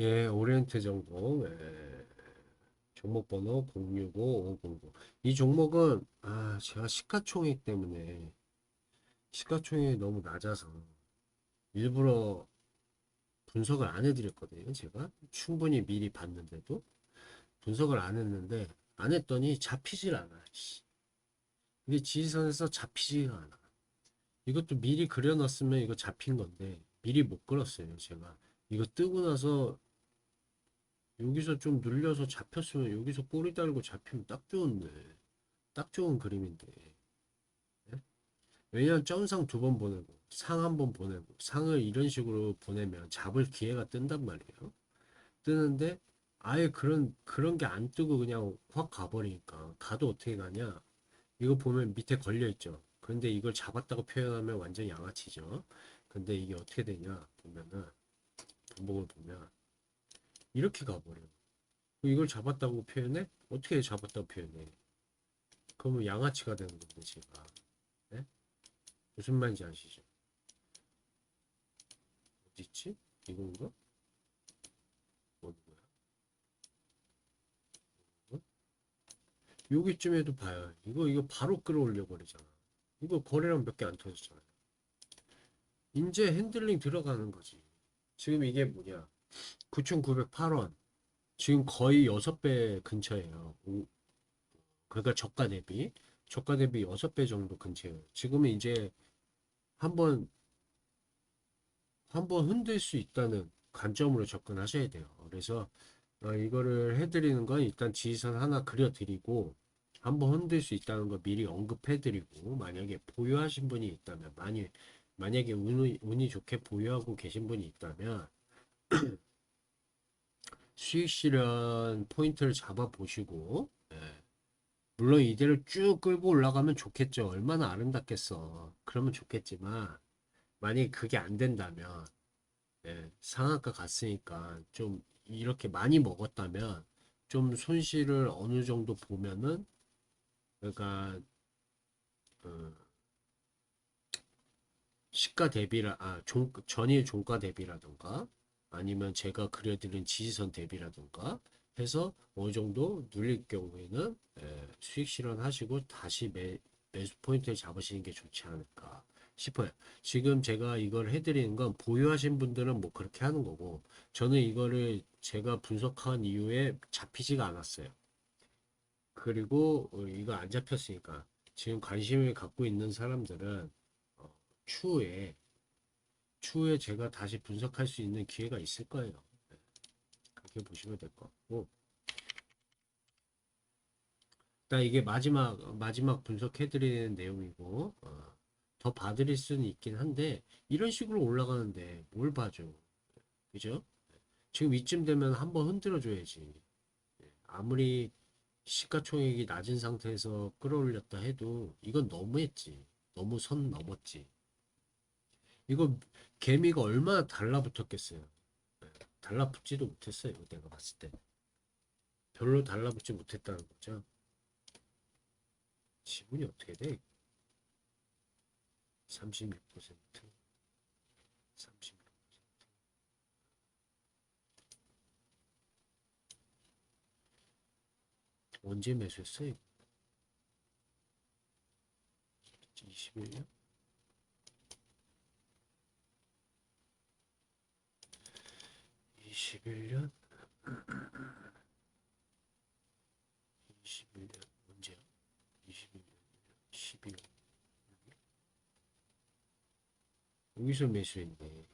예, 오리엔트 정보. 예. 종목 번호 065509. 이 종목은 아, 제가 시가총액 때문에 시가총액이 너무 낮아서 일부러 분석을 안 해드렸거든요. 제가 충분히 미리 봤는데도 분석을 안 했는데 안 했더니 잡히질 않아. 씨. 이게 지지선에서 잡히지가 않아. 이것도 미리 그려놨으면 이거 잡힌 건데 미리 못 그렸어요. 제가 이거 뜨고 나서 여기서 좀 눌려서 잡혔으면 여기서 꼬리 달고 잡히면 딱 좋은데. 딱 좋은 그림인데. 예? 왜냐면 점상 두 번 보내고 상 한 번 보내고 상을 이런 식으로 보내면 잡을 기회가 뜬단 말이에요. 뜨는데 아예 그런 그런 게 안 뜨고 그냥 확 가버리니까 가도 어떻게 가냐? 이거 보면 밑에 걸려 있죠. 그런데 이걸 잡았다고 표현하면 완전 양아치죠. 근데 이게 어떻게 되냐? 보면은 분봉을 보면 이렇게 가버려. 이걸 잡았다고 표현해? 어떻게 잡았다고 표현해? 그러면 양아치가 되는 건데 제가 네? 무슨 말인지 아시죠? 어디 있지? 이건가? 어디 거야? 어? 여기쯤에도 봐요. 이거 이거 바로 끌어올려 버리잖아. 이거 거래량 몇 개 안 터졌잖아요. 이제 핸들링 들어가는 거지. 지금 이게 뭐냐? 9,908원. 지금 거의 6배 근처예요. 오- 그러니까 저가 대비. 저가 대비 6배 정도 근처예요. 지금은 이제 한번, 한번 흔들 수 있다는 관점으로 접근하셔야 돼요. 그래서 어, 이거를 해드리는 건 일단 지지선 하나 그려드리고 한번 흔들 수 있다는 거 미리 언급해드리고 만약에 보유하신 분이 있다면 만약 만약에 운이, 운이 좋게 보유하고 계신 분이 있다면 수익 실현 포인트를 잡아 보시고 예. 물론 이대로 쭉 끌고 올라가면 좋겠죠. 얼마나 아름답겠어. 그러면 좋겠지만 만약에 그게 안 된다면 예, 상한가 갔으니까 좀 이렇게 많이 먹었다면 좀 손실을 어느 정도 보면은 그러니까 어, 시가 대비라 아 종, 전일 종가 대비라던가 아니면 제가 그려드린 지지선 대비라던가 해서 어느 정도 눌릴 경우에는 예, 수익 실현하시고 다시 매, 매수 포인트를 잡으시는 게 좋지 않을까 싶어요. 지금 제가 이걸 해드리는 건 보유하신 분들은 뭐 그렇게 하는 거고 저는 이거를 제가 분석한 이후에 잡히지가 않았어요. 그리고 어, 이거 안 잡혔으니까 지금 관심을 갖고 있는 사람들은 어, 추후에 추후에 제가 다시 분석할 수 있는 기회가 있을 거예요. 네. 그렇게 보시면 될 것 같고. 일단 이게 마지막 마지막 분석해드리는 내용이고 어, 더 봐드릴 수는 있긴 한데 이런 식으로 올라가는데 뭘 봐줘, 그죠? 지금 이쯤 되면 한번 흔들어 줘야지. 아무리 시가총액이 낮은 상태에서 끌어올렸다 해도 이건 너무했지. 너무 선 넘었지. 이거 개미가 얼마나 달라붙었겠어요. 네, 달라붙지도 못했어요. 내가 봤을 때. 별로 달라붙지 못했다는 거죠. 지분이 어떻게 돼? 36% 36% 언제 매수했어요? 21년? 21년? 21년 언제야? 21년 12월 여기서 매수했네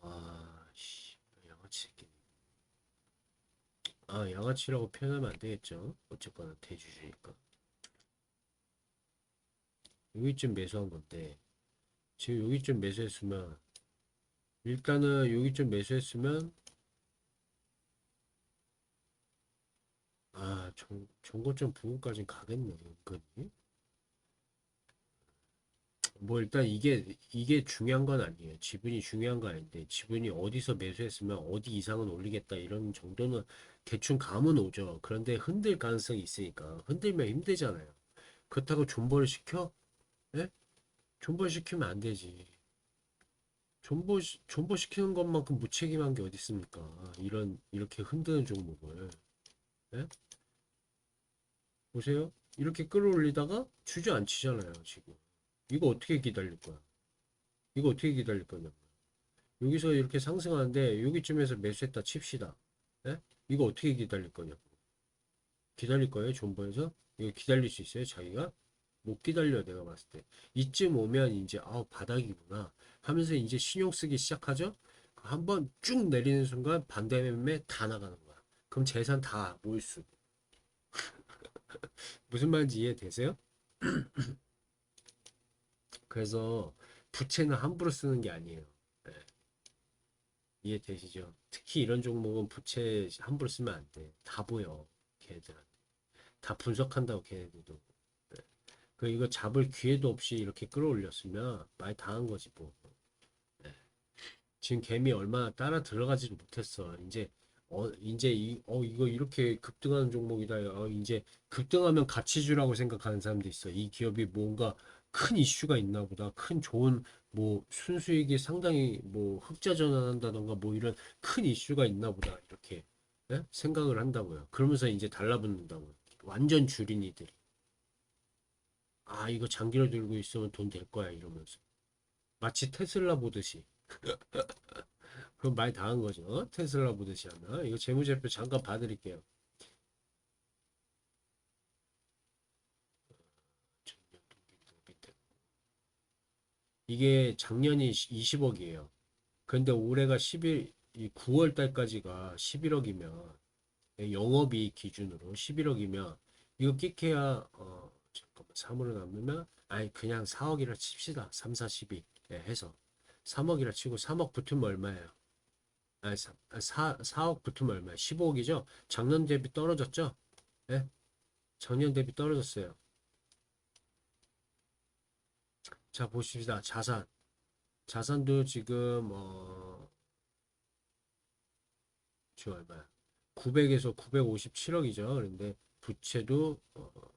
아씨 양아치 새끼 아 양아치라고 표현하면 안 되겠죠? 어쨌거나 대주주니까. 여기쯤 매수한 건데 지금 여기쯤 매수했으면 일단은 여기쯤 매수했으면 아, 정, 정고점 부근까지 가겠네, 은근히. 뭐 일단 이게 이게 중요한 건 아니에요. 지분이 중요한 건 아닌데 지분이 어디서 매수했으면 어디 이상은 올리겠다 이런 정도는 대충 감은 오죠. 그런데 흔들 가능성이 있으니까 흔들면 힘들잖아요. 그렇다고 존버를 시켜? 예? 존버를 시키면 안 되지. 존버 시- 존버 시키는 것만큼 무책임한 게 어디 있습니까? 이런 이렇게 흔드는 종목을 예? 보세요. 이렇게 끌어올리다가 주저앉히잖아요, 지금. 이거 어떻게 기다릴 거야? 이거 어떻게 기다릴 거냐고. 여기서 이렇게 상승하는데 여기쯤에서 매수했다 칩시다. 예? 이거 어떻게 기다릴 거냐고. 기다릴 거예요, 존버에서? 이거 기다릴 수 있어요, 자기가? 못 기다려, 내가 봤을 때. 이쯤 오면 이제, 아우, 바닥이구나. 하면서 이제 신용 쓰기 시작하죠? 한번 쭉 내리는 순간 반대 매매 다 나가는 거야. 그럼 재산 다 몰수. 무슨 말인지 이해되세요? 그래서 부채는 함부로 쓰는 게 아니에요. 예. 이해되시죠? 특히 이런 종목은 부채 함부로 쓰면 안 돼. 다 보여. 걔네들한테. 다 분석한다고 걔네들도. 예. 그 이거 잡을 기회도 없이 이렇게 끌어올렸으면 많이 당한 거지 뭐. 예. 지금 개미 얼마나 따라 들어가지도 못했어. 이제 어 이제 이 어 이거 이렇게 급등하는 종목이다. 어 이제 급등하면 가치 주라고 생각하는 사람도 있어. 이 기업이 뭔가 큰 이슈가 있나 보다. 큰 좋은 뭐 순수익이 상당히 뭐 흑자 전환한다던가 뭐 이런 큰 이슈가 있나 보다. 이렇게 예? 생각을 한다고요. 그러면서 이제 달라붙는다고요. 완전 줄인이들이. 아, 이거 장기로 들고 있으면 돈 될 거야 이러면서. 마치 테슬라 보듯이. 그럼 많이 당한 거죠. 어? 테슬라 보듯이 하면. 이거 재무제표 잠깐 봐드릴게요. 이게 작년이 20억이에요. 근데 올해가 11, 9월 달까지가 11억이면 영업이 기준으로 11억이면 이거 끼케야 어 3으로 남으면 아니 그냥 4억이라 칩시다. 3, 4, 12 예, 해서 3억이라 치고 3억 붙으면 얼마예요? 아니 4, 4, 4억 붙으면 얼마예요? 15억이죠? 작년 대비 떨어졌죠? 예? 작년 대비 떨어졌어요. 자 보십시다. 자산. 자산도 지금 어 지금 얼마야? 900에서 957억이죠. 그런데 부채도 어.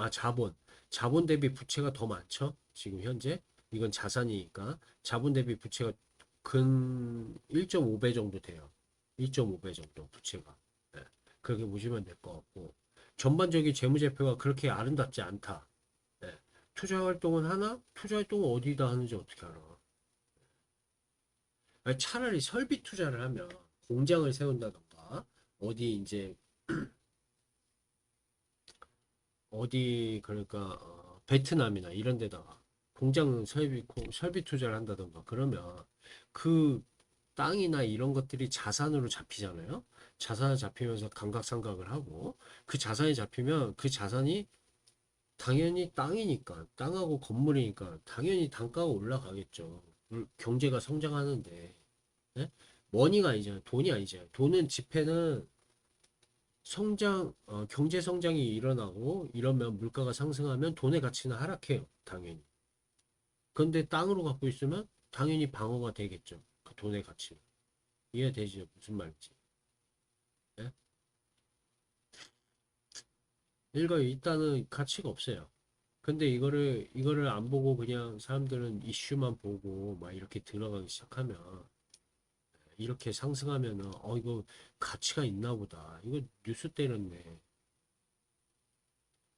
아 자본. 자본 대비 부채가 더 많죠. 지금 현재 이건 자산이니까 자본 대비 부채가 근 1.5배 정도 돼요. 1.5배 정도 부채가. 예. 그렇게 보시면 될 것 같고 전반적인 재무제표가 그렇게 아름답지 않다. 예. 투자 활동은 하나? 투자 활동은 어디다 하는지 어떻게 알아? 아니, 차라리 설비 투자를 하면 공장을 세운다던가 어디 이제 어디 그러니까 어, 베트남이나 이런 데다가 공장 설비 공- 설비 투자를 한다던가 그러면 그 땅이나 이런 것들이 자산으로 잡히잖아요. 자산을 잡히면서 감각상각을 하고 그 자산이 잡히면 그 자산이 당연히 땅이니까 땅하고 건물이니까 당연히 단가가 올라가겠죠. 물- 경제가 성장하는데 예? 머니가 아니잖아요. 돈이 아니잖아요. 돈은 지폐는 성장 어, 경제 성장이 일어나고 이러면 물가가 상승하면 돈의 가치는 하락해요. 당연히. 근데 땅으로 갖고 있으면 당연히 방어가 되겠죠. 그 돈의 가치는. 이해되시죠? 무슨 말인지. 예? 읽어요. 일단은 가치가 없어요. 근데 이거를 이거를 안 보고 그냥 사람들은 이슈만 보고 막 이렇게 들어가기 시작하면 이렇게 상승하면은 어 이거 가치가 있나 보다. 이거 뉴스 때렸네.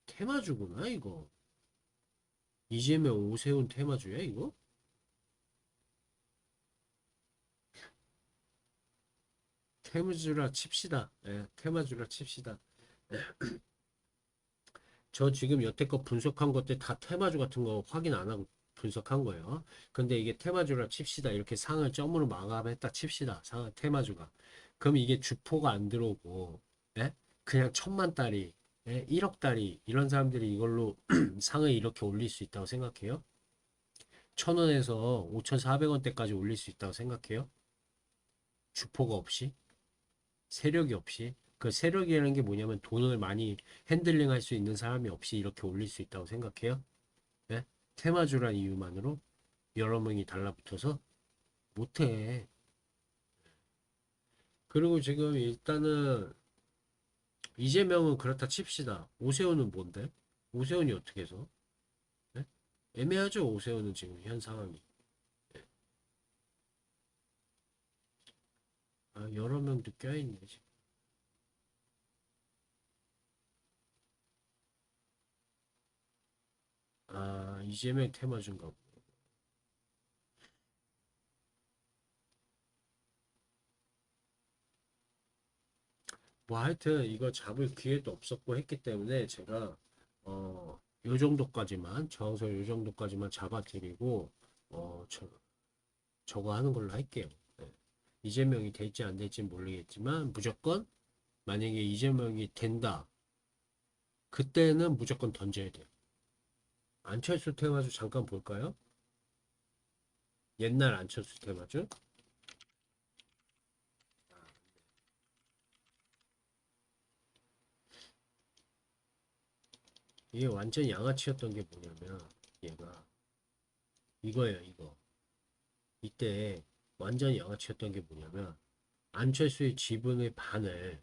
테마주구나 이거. 이재명 오세훈 테마주야 이거? 테마주라 칩시다. 예, 테마주라 칩시다. 저 지금 여태껏 분석한 것들 다 테마주 같은 거 확인 안 하고 분석한 거예요. 근데 이게 테마주라 칩시다. 이렇게 상을 점으로 마감했다 칩시다. 상 테마주가. 그럼 이게 주포가 안 들어오고, 예? 그냥 천만 달이, 예? 1억 달이 이런 사람들이 이걸로 상을 이렇게 올릴 수 있다고 생각해요? 천 원에서 5,400원대까지 올릴 수 있다고 생각해요? 주포가 없이? 세력이 없이? 그 세력이라는 게 뭐냐면 돈을 많이 핸들링 할 수 있는 사람이 없이 이렇게 올릴 수 있다고 생각해요? 테마주란 이유만으로 여러 명이 달라붙어서 못해. 그리고 지금 일단은 이재명은 그렇다 칩시다. 오세훈은 뭔데? 오세훈이 어떻게 해서? 네? 애매하죠. 오세훈은 지금 현 상황이. 네. 아, 여러 명도 껴있네 지금. 이재명 테마주인가 보네. 뭐 하여튼 이거 잡을 기회도 없었고 했기 때문에 제가 어, 요 정도까지만 저항선 요 정도까지만 잡아드리고 어, 저, 저거 하는 걸로 할게요. 네. 이재명이 될지 안 될지 모르겠지만 무조건 만약에 이재명이 된다. 그때는 무조건 던져야 돼요. 안철수 테마주 잠깐 볼까요? 옛날 안철수 테마주. 이게 완전 양아치였던 게 뭐냐면 얘가 이거예요 이거 이때 완전 양아치였던 게 뭐냐면 안철수의 지분의 반을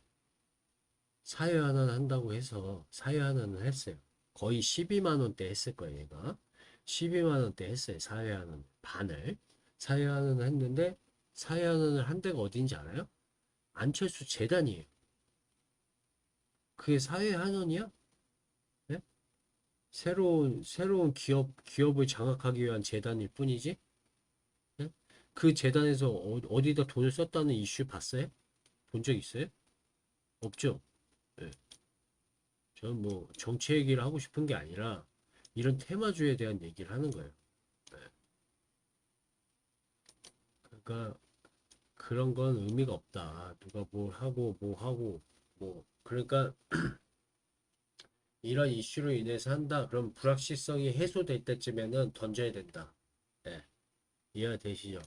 사회환원 한다고 해서 사회환원을 했어요 거의 12만 원대 했을 거예요 얘가 12만 원대 했어요 사회환원 반을 사회환원을 했는데 사회환원을 한 데가 어딘지 알아요? 안철수 재단이에요 그게 사회환원이야? 새로운 새로운 기업 기업을 장악하기 위한 재단일 뿐이지. 네? 그 재단에서 어, 디다 돈을 썼다는 이슈 봤어요? 본 적 있어요? 없죠. 네. 저는 뭐 정치 얘기를 하고 싶은 게 아니라 이런 테마주에 대한 얘기를 하는 거예요. 네. 그러니까 그런 건 의미가 없다. 누가 뭘 하고 뭐 하고 뭐 그러니까 이런 이슈로 인해서 한다. 그럼 불확실성이 해소될 때쯤에는 던져야 된다. 네. 이해가 되시죠?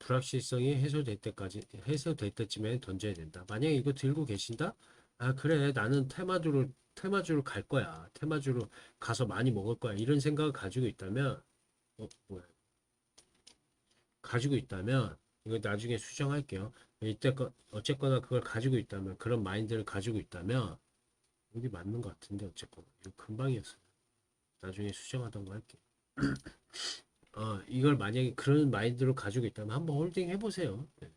불확실성이 해소될 때까지 해소될 때쯤에 던져야 된다. 만약에 이거 들고 계신다? 아 그래 나는 테마주로 테마주로 갈 거야. 테마주로 가서 많이 먹을 거야. 이런 생각을 가지고 있다면 어 뭐야? 가지고 있다면 이거 나중에 수정할게요. 이때 거 어쨌거나 그걸 가지고 있다면 그런 마인드를 가지고 있다면 여기 맞는 것 같은데 어쨌거나 이거 금방이었어요. 나중에 수정하던가 할게. 어, 이걸 만약에 그런 마인드로 가지고 있다면 한번 홀딩 해보세요. 네.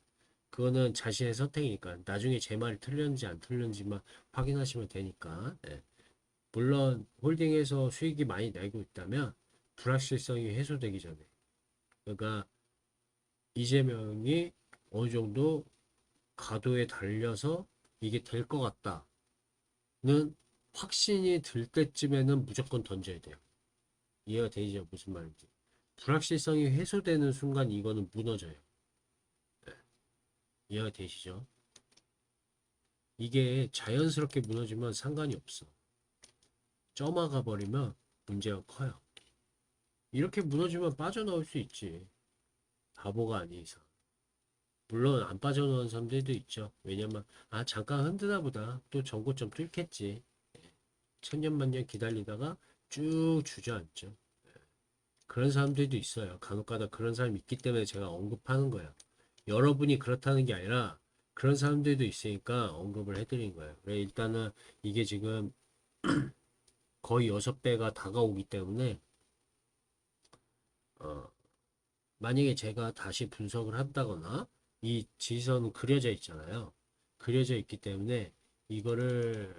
그거는 자신의 선택이니까 나중에 제 말이 틀렸는지 안 틀렸는지만 확인하시면 되니까. 네. 물론 홀딩해서 수익이 많이 내고 있다면 불확실성이 해소되기 전에 그러니까 이재명이 어느 정도 가도에 달려서 이게 될 것 같다. 는 확신이 들 때쯤에는 무조건 던져야 돼요. 이해가 되죠? 무슨 말인지. 불확실성이 해소되는 순간 이거는 무너져요. 네. 이해가 되시죠? 이게 자연스럽게 무너지면 상관이 없어. 점화가 버리면 문제가 커요. 이렇게 무너지면 빠져나올 수 있지. 바보가 아닌 이상. 물론 안 빠져나오는 사람들도 있죠. 왜냐면 아 잠깐 흔드나 보다 또 전고점 뚫겠지. 예. 천년만년 기다리다가 쭉 주저앉죠. 예. 그런 사람들도 있어요. 간혹가다 그런 사람이 있기 때문에 제가 언급하는 거예요. 여러분이 그렇다는 게 아니라 그런 사람들도 있으니까 언급을 해드린 거예요. 그래 일단은 이게 지금 거의 6배가 다가오기 때문에 어, 만약에 제가 다시 분석을 한다거나 이 지선은 그려져 있잖아요. 그려져 있기 때문에 이거를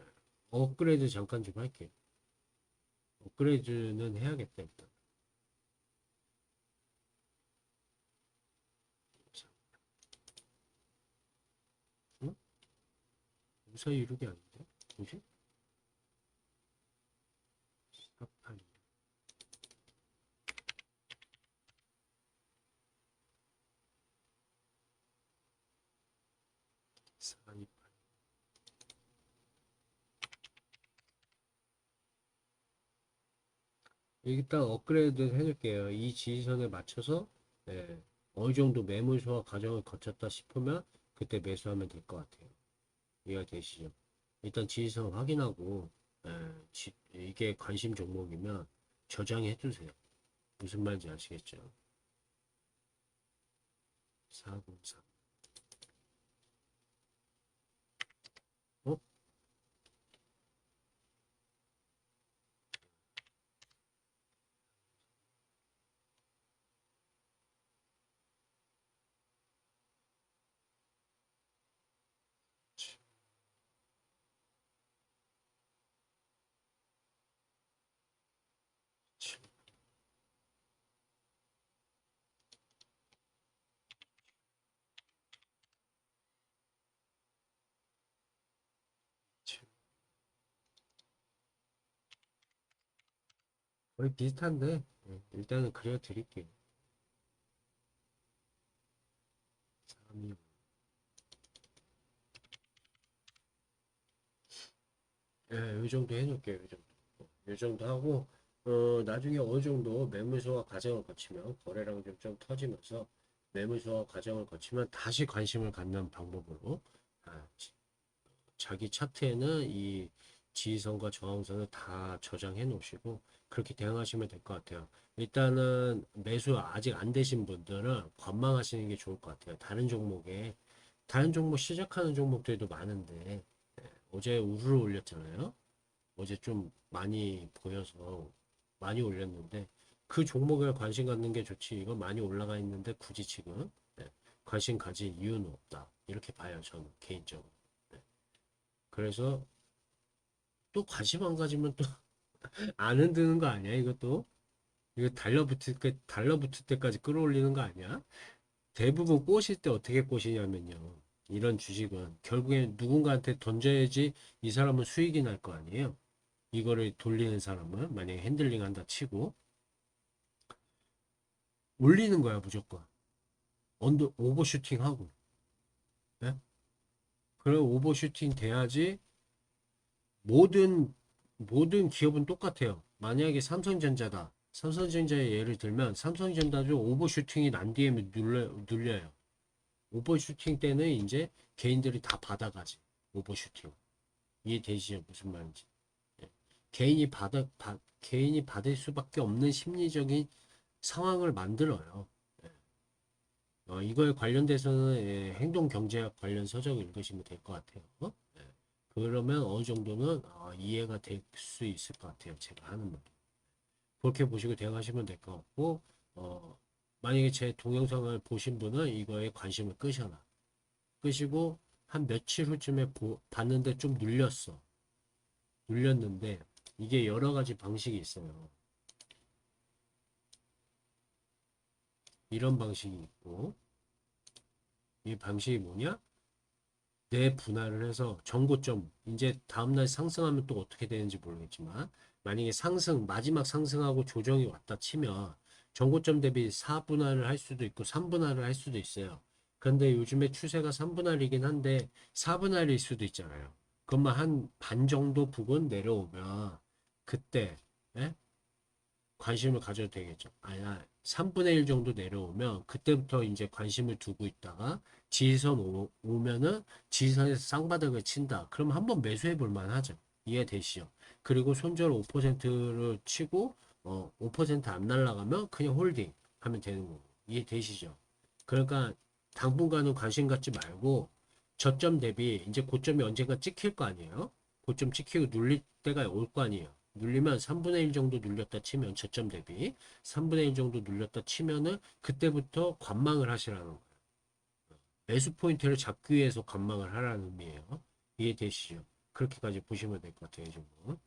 업그레이드 잠깐 좀 할게요. 업그레이드는 해야겠다 일단. 응? 무사 이룩이 아닌데? 뭐지? 스탑하니. 428. 일단 업그레이드 해줄게요. 이 지지선에 맞춰서 네, 어느 정도 매물 소화 과정을 거쳤다 싶으면 그때 매수하면 될 것 같아요. 이해가 되시죠? 일단 지지선 확인하고 네, 지, 이게 관심 종목이면 저장해 두세요. 무슨 말인지 아시겠죠? 403 거의 비슷한데 예, 일단은 그려드릴게요. 3, 2, 예, 이 정도 해놓을게요. 이 정도. 이 정도 하고 어, 나중에 어느 정도 매물소화 과정을 거치면 거래량 좀, 좀 터지면서 매물소화 과정을 거치면 다시 관심을 갖는 방법으로 아, 지- 자기 차트에는 이 지지선과 저항선을 다 저장해 놓으시고 그렇게 대응하시면 될 것 같아요. 일단은 매수 아직 안 되신 분들은 관망하시는 게 좋을 것 같아요. 다른 종목에 다른 종목 시작하는 종목들도 많은데 예, 어제 우르르 올렸잖아요. 어제 좀 많이 보여서 많이 올렸는데 그 종목에 관심 갖는 게 좋지. 이건 많이 올라가 있는데 굳이 지금 예, 관심 가질 이유는 없다. 이렇게 봐요. 저는 개인적으로. 예. 그래서 또 관심 안 가지면 또 안 흔드는 거 아니야? 이것도 이거 달러붙을 때 달러붙을 때까지 끌어올리는 거 아니야? 대부분 꼬실 때 어떻게 꼬시냐면요. 이런 주식은 결국에 누군가한테 던져야지 이 사람은 수익이 날 거 아니에요. 이거를 돌리는 사람은 만약에 핸들링 한다 치고 올리는 거야 무조건 언더 오버슈팅 하고 예? 그래 오버슈팅 돼야지 모든 모든 기업은 똑같아요 만약에 삼성전자다 삼성전자의 예를 들면 삼성전자도 오버슈팅이 난 뒤에 눌려, 눌려요 오버슈팅 때는 이제 개인들이 다 받아가지 오버슈팅 이해되시죠 무슨 말인지 예. 개인이 받아 받- 개인이 받을 수밖에 없는 심리적인 상황을 만들어요. 예. 어, 이거에 관련돼서는 예, 행동 경제학 관련 서적 읽으시면 될 것 같아요. 어? 예. 그러면 어느 정도는 어, 이해가 될 수 있을 것 같아요. 제가 하는 말. 그렇게 보시고 대응하시면 될 것 같고, 어, 만약에 제 동영상을 보신 분은 이거에 관심을 끄셔라. 끄시고 한 며칠 후쯤에 보- 봤는데 좀 눌렸어. 눌렸는데 이게 여러 가지 방식이 있어요. 이런 방식이 있고 이 방식이 뭐냐? 내 분할을 해서 정고점 이제 다음날 상승하면 또 어떻게 되는지 모르겠지만 만약에 상승 마지막 상승하고 조정이 왔다 치면 정고점 대비 4분할을 할 수도 있고 3분할을 할 수도 있어요. 그런데 요즘에 추세가 3분할이긴 한데 4분할일 수도 있잖아요. 그것만 한 반 정도 부분 내려오면 그때 예? 관심을 가져도 되겠죠. 아니야, 3분의 1 정도 내려오면 그때부터 이제 관심을 두고 있다가 지지선 오, 오면은 지지선에서 쌍바닥을 친다. 그럼 한번 매수해 볼 만하죠. 이해되시죠? 그리고 손절 5%를 치고 어, 5%안 날라가면 그냥 홀딩 하면 되는 거고. 이해되시죠? 그러니까 당분간은 관심 갖지 말고 저점 대비 이제 고점이 언젠가 찍힐 거 아니에요? 고점 찍히고 눌릴 때가 올 거 아니에요? 눌리면 3분의 1 정도 눌렸다 치면 저점 대비 3분의 1 정도 눌렸다 치면은 그때부터 관망을 하시라는 거예요. 매수 포인트를 잡기 위해서 관망을 하라는 의미예요. 이해되시죠? 그렇게까지 보시면 될 것 같아요, 이 정도.